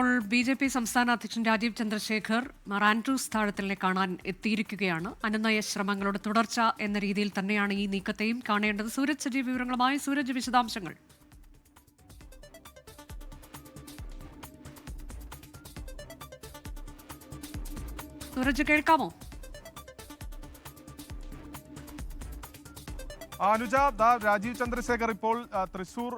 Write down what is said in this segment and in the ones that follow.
ഇപ്പോൾ B J P സംസ്ഥാന അധ്യക്ഷൻ രാജീവ് ചന്ദ്രശേഖർ മാർ ആൻഡ്രൂസ് കാണാൻ എത്തിയിരിക്കുകയാണ്. അനുനയ ശ്രമങ്ങളുടെ തുടർച്ച എന്ന രീതിയിൽ തന്നെയാണ് ഈ നീക്കത്തെയും കാണേണ്ടത്. സൂരജ് സജീവ് വിവരങ്ങളുമായി സൂരജ് വിശദാംശങ്ങൾ. സൂരജ് കേൾക്കാമോ? അനുജ രാജീവ് ചന്ദ്രശേഖർ ഇപ്പോൾ തൃശൂർ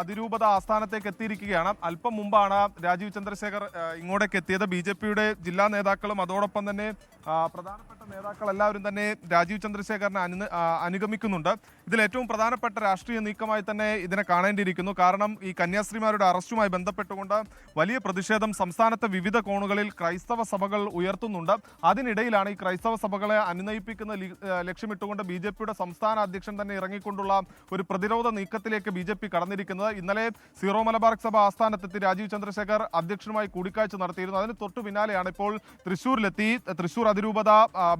അതിരൂപത ആസ്ഥാനത്തേക്ക് എത്തിയിരിക്കുകയാണ്. അല്പം മുമ്പാണ് രാജീവ് ചന്ദ്രശേഖർ ഇങ്ങോട്ടേക്ക് എത്തിയത്. ബി ജില്ലാ നേതാക്കളും അതോടൊപ്പം തന്നെ പ്രധാനപ്പെട്ട നേതാക്കൾ എല്ലാവരും തന്നെ രാജീവ് ചന്ദ്രശേഖറിനെ അനു അനുഗമിക്കുന്നുണ്ട്. ഇതിൽ ഏറ്റവും പ്രധാനപ്പെട്ട രാഷ്ട്രീയ നീക്കമായി തന്നെ ഇതിനെ കാണേണ്ടിയിരിക്കുന്നു. കാരണം ഈ കന്യാസ്ത്രീമാരുടെ അറസ്റ്റുമായി ബന്ധപ്പെട്ടുകൊണ്ട് വലിയ പ്രതിഷേധം സംസ്ഥാനത്തെ വിവിധ കോണുകളിൽ ക്രൈസ്തവ സഭകൾ ഉയർത്തുന്നുണ്ട്. അതിനിടയിലാണ് ഈ ക്രൈസ്തവ സഭകളെ അനുനയിപ്പിക്കുന്ന ലക്ഷ്യമിട്ടുകൊണ്ട് ബി സംസ്ഥാന അധ്യക്ഷൻ തന്നെ ഇറങ്ങിക്കൊണ്ടുള്ള ഒരു പ്രതിരോധ നീക്കത്തിലേക്ക് ബി ജെ പി കടന്നിരിക്കുന്നത്. ഇന്നലെ സീറോ മലബാർ സഭ ആസ്ഥാനത്തെത്തി രാജീവ് ചന്ദ്രശേഖർ അധ്യക്ഷനുമായി കൂടിക്കാഴ്ച നടത്തിയിരുന്നു. അതിന് തൊട്ടു പിന്നാലെയാണ് ഇപ്പോൾ തൃശൂരിലെത്തി തൃശൂർ അതിരൂപത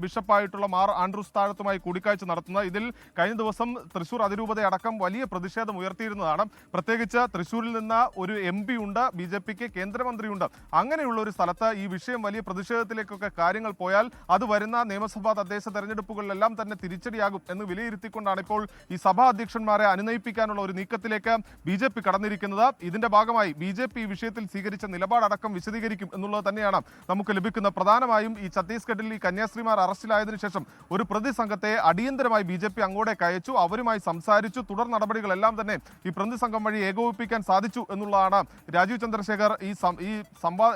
ബിഷപ്പായിട്ടുള്ള മാർ ആൻഡ്രൂസ് താഴത്തുമായി കൂടിക്കാഴ്ച നടത്തുന്നത്. ഇതിൽ കഴിഞ്ഞ ദിവസം തൃശൂർ അതിരൂപത അടക്കം വലിയ പ്രതിഷേധം ഉയർത്തിയിരുന്നതാണ്. പ്രത്യേകിച്ച് തൃശൂരിൽ നിന്ന് ഒരു എം പി ഉണ്ട് ബി ജെ പിക്ക് കേന്ദ്രമന്ത്രിയുണ്ട്. അങ്ങനെയുള്ള ഒരു സ്ഥലത്ത് ഈ വിഷയം വലിയ പ്രതിഷേധത്തിലേക്കൊക്കെ കാര്യങ്ങൾ പോയാൽ അത് വരുന്ന നിയമസഭാ തദ്ദേശ തെരഞ്ഞെടുപ്പുകളിലെല്ലാം തന്നെ തിരിച്ചടിയാകും എന്ന് വിലയിരുത്തിക്കൊണ്ടാണ് ഇപ്പോൾ ഈ സഭാ അധ്യക്ഷന്മാരെ അനുനയിപ്പിക്കാനുള്ള ഒരു നീക്കത്തിലേക്ക് ബി ജെ പി കടന്നിരിക്കുന്നത്. ഇതിന്റെ ഭാഗമായി ബി ജെ പി വിഷയത്തിൽ സ്വീകരിച്ച നിലപാടടക്കം വിശദീകരിക്കും എന്നുള്ളത് തന്നെയാണ് നമുക്ക് ലഭിക്കുന്ന പ്രധാനമായും ഈ ഛത്തീസ്ഗഡിൽ ഈ കന്യാസ്ത്രീമാർ അറസ്റ്റിലായതിനു ശേഷം ഒരു പ്രതി സംഘത്തെ അടിയന്തരമായി ബി ജെ പി അങ്ങോട്ടേക്ക് അയച്ചു അവരുമായി സംസാരിച്ചു തുടർ നടപടികളെല്ലാം തന്നെ ഈ പ്രതി സംഘം വഴി ഏകോപിപ്പിക്കാൻ സാധിച്ചു എന്നുള്ളതാണ് രാജീവ് ചന്ദ്രശേഖർ ഈ ഈ സംവാ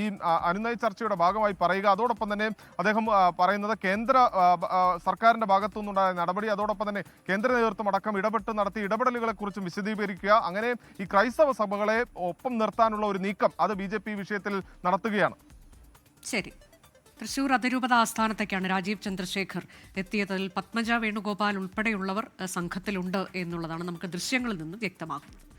ഈ അനുനയ ചർച്ചയുടെ ഭാഗമായി പറയുക. അതോടൊപ്പം തന്നെ അദ്ദേഹം പറയുന്നത് കേന്ദ്ര സർക്കാരിന്റെ ഭാഗത്തു നിന്നുണ്ടായ നടപടി അതോടൊപ്പം തന്നെ കേന്ദ്ര നേതൃത്വം അടക്കം ഇടപെട്ട് നടത്തിയ ഇടപെടലുകളെ കുറിച്ചും വിശദീകരിക്കുക. അങ്ങനെ ഈ ക്രൈസ്തവ സഭകളെ ഒപ്പം നിർത്താനുള്ള ഒരു നീക്കം അത് ബി വിഷയത്തിൽ നടത്തുകയാണ്. ശരി. തൃശൂർ അതിരൂപത ആസ്ഥാനത്തേക്കാണ് രാജീവ് ചന്ദ്രശേഖർ എത്തിയതിൽ പത്മജ വേണുഗോപാൽ ഉൾപ്പെടെയുള്ളവർ സംഘത്തിലുണ്ട് എന്നുള്ളതാണ് നമുക്ക് ദൃശ്യങ്ങളിൽ നിന്ന് വ്യക്തമാകുന്നത്.